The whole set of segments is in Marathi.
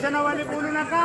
दर्शनावाले बोलू नका.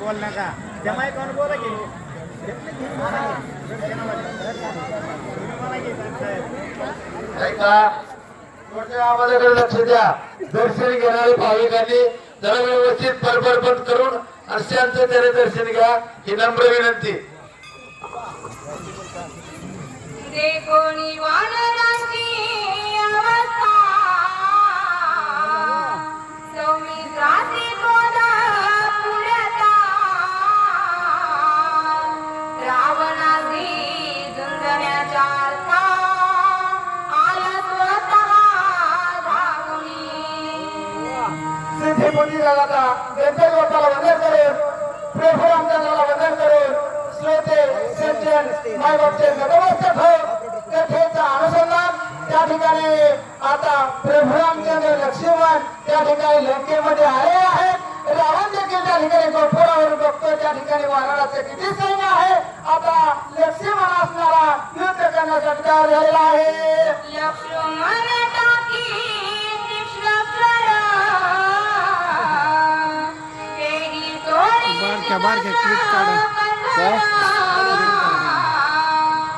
बोल नका त्या मायकावर बोला लक्ष द्या. दर्शन घेणारे भाविकांनी जरा व्यवस्थित परपरपट करून असे आमच्या दर्शन घ्या. ही नम्र विनंती. मायबापचे नगरस्थ ठेव त्या अनुसंधान. त्या ठिकाणी आता प्रभुरामचंद्र लक्ष्मण त्या ठिकाणी लंकेमध्ये आले आहेत. रावण देखील त्या ठिकाणी गोपुरावरून बघतो त्या ठिकाणी वानराचे किती सैन्य आहे. आता लक्ष्मण असणारा युद्ध करण्यासाठी तयार झालेला आहे. लक्ष्मण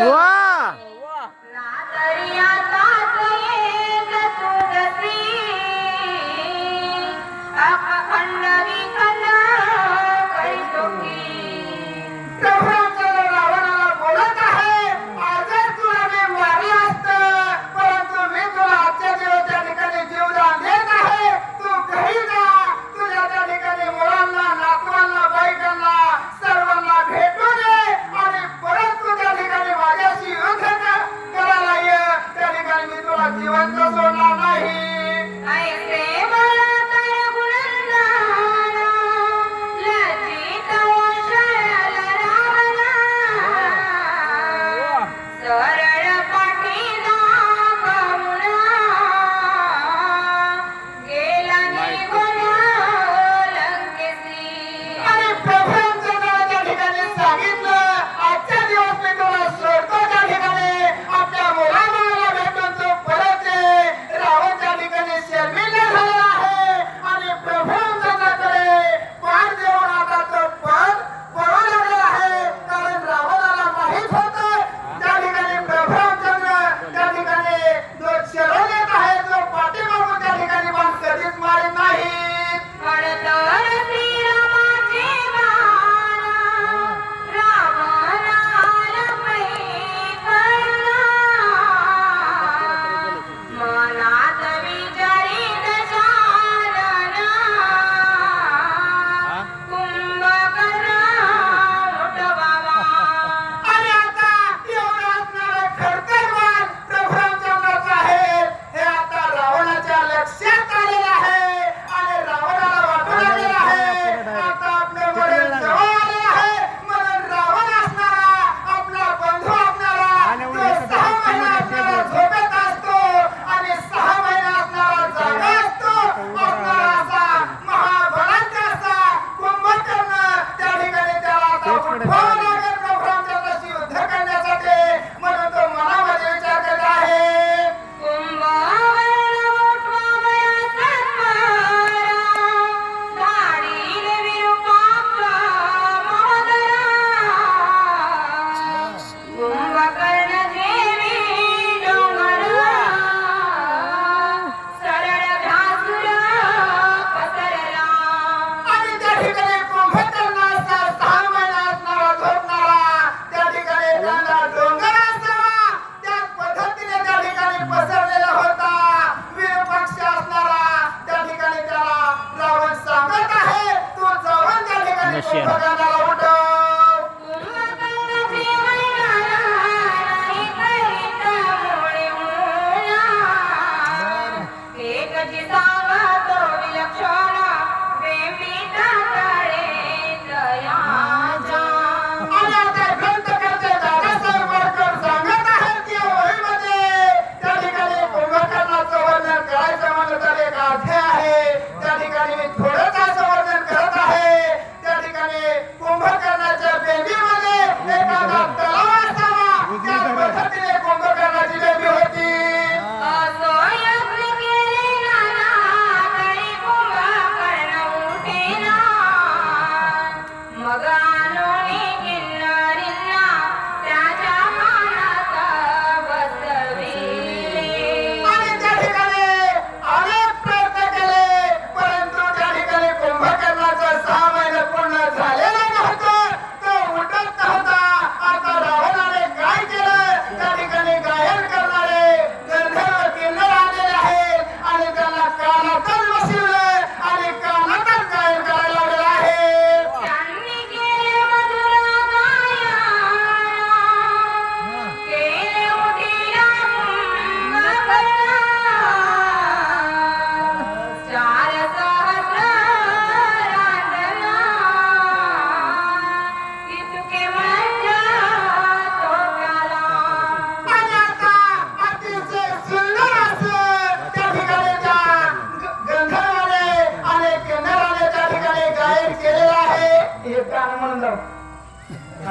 Wow!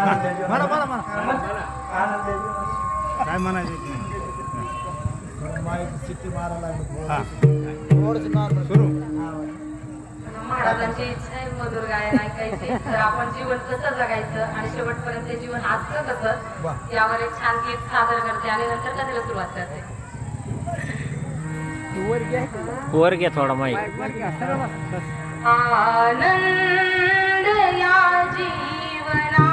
म्हणा म्हणा म्हणा काय म्हणायचं मारायला सुरू. मधुर गायन तर आपण जीवन कसं जगायचं आणि शेवटपर्यंत जीवन कसं एक छान गीत सादर करते आणि नंतर सुरुवात वर घ्या थोडा माहिती आनंद या जीवना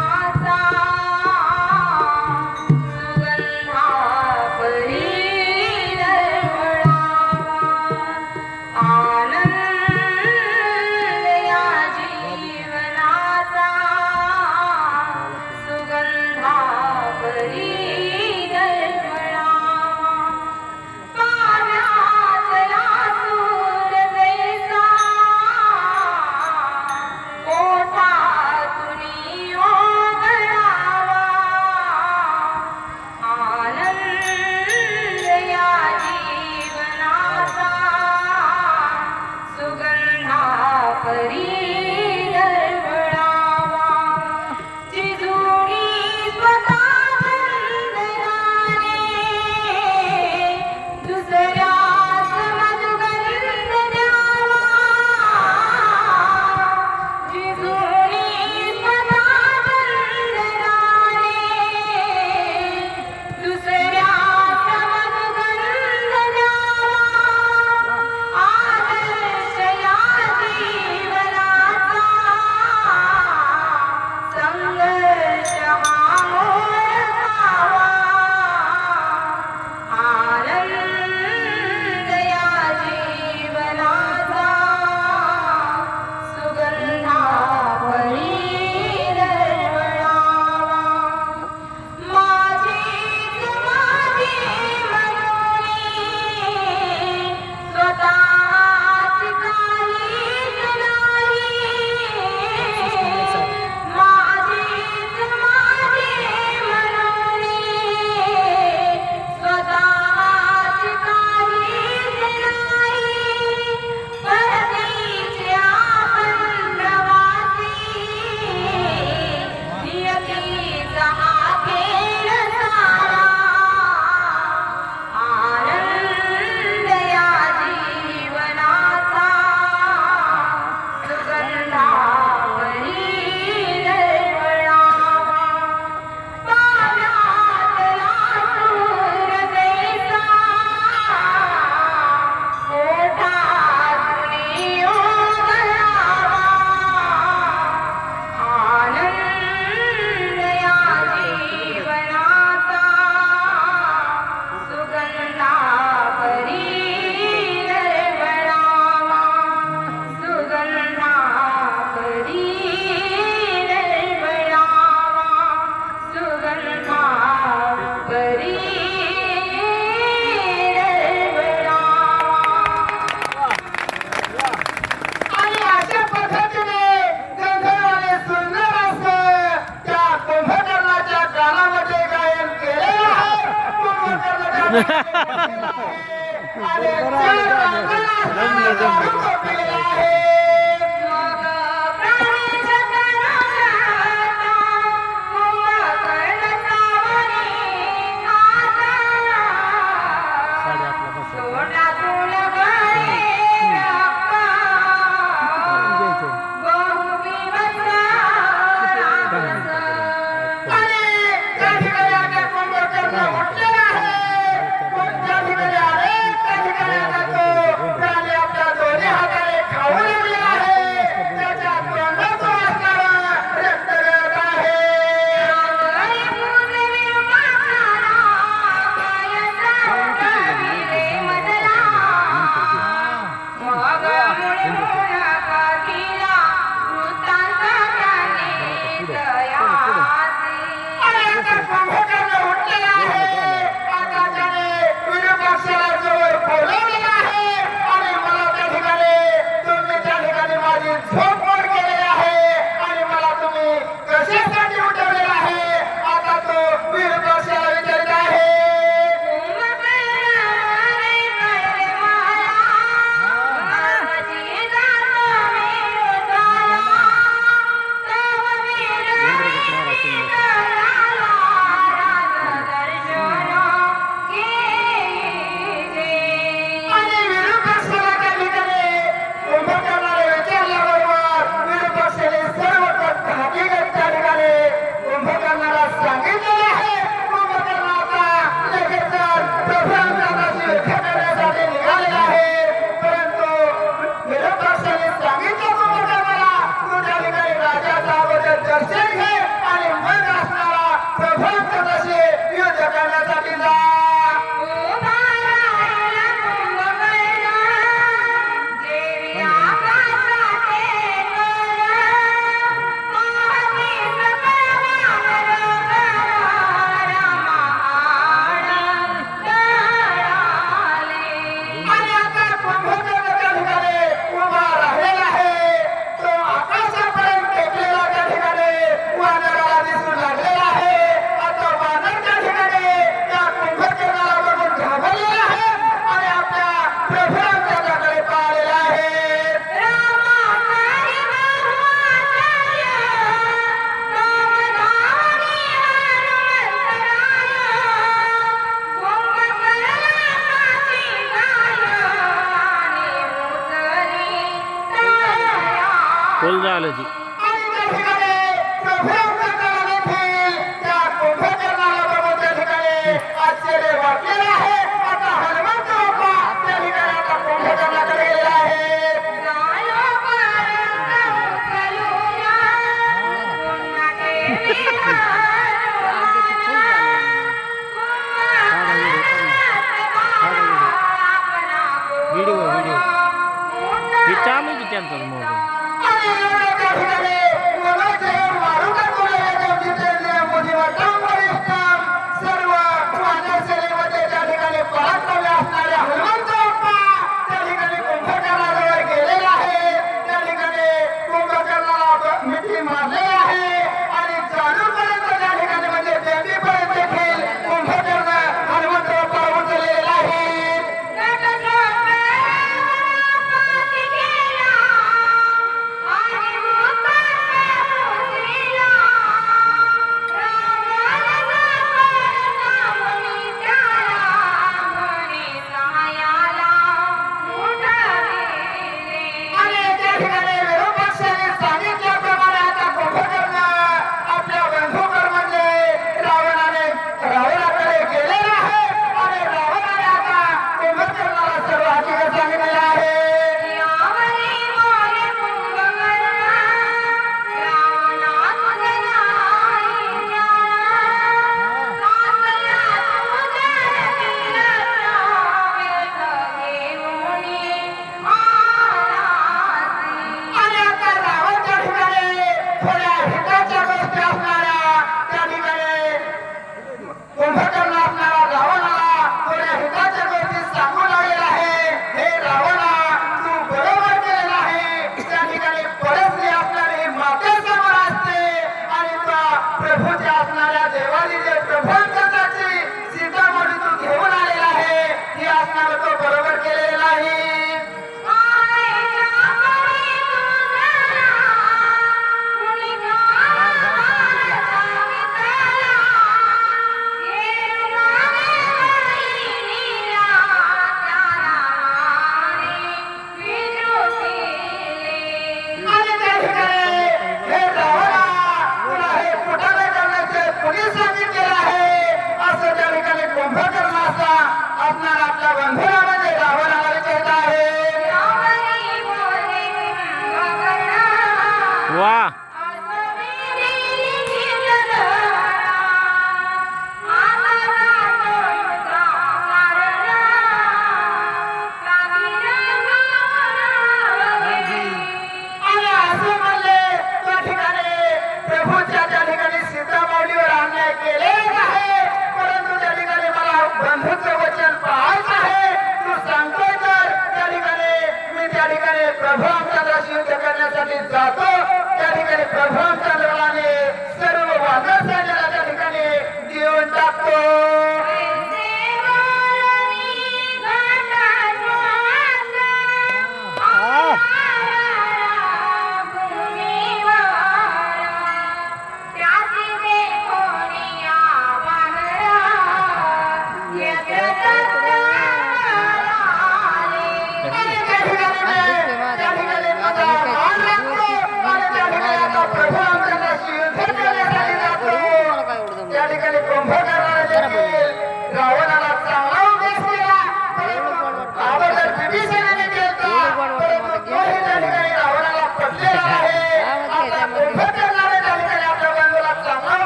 Yeah.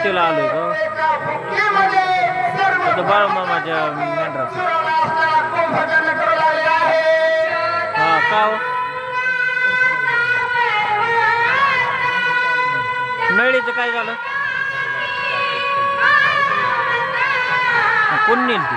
आरतीला आलो तो बाळ मामाच्या मेंढरा हा का हो? नळीचं काय झालं? कोण नेल ती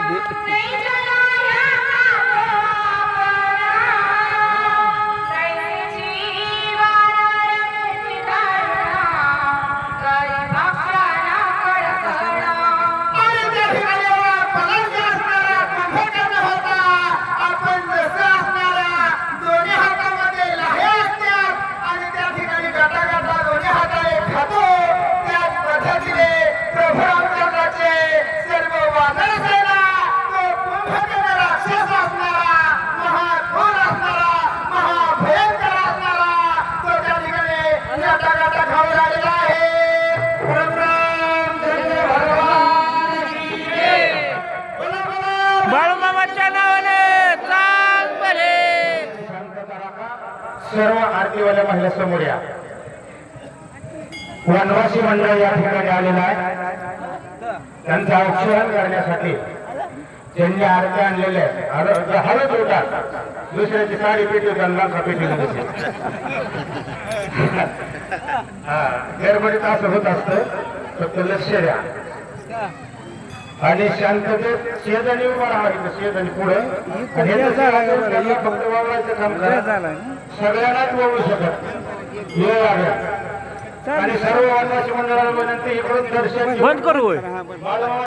brincadeira. सर्व आरतीवाल्या महिला समोर या. वनवासी मंडळ या ठिकाणी आलेला आहे. त्यांचं औक्षण करण्यासाठी त्यांनी आरती आणलेल्या आहेत हळद हळद होतात दुसऱ्याची साडी पेटी त्यांना पेटी हा गडबडीत असं होत असतं फक्त लक्ष द्या. आणि शांततेत शेजारी उभा राहा इथं शेजारी पुढं. हे फक्त वावरायचं काम करा. सगळ्यांनाच वळू शकत वेळ लागेल. आणि सर्व वनवासी मंडळाला विनंती इकडून दर्शन बंद करू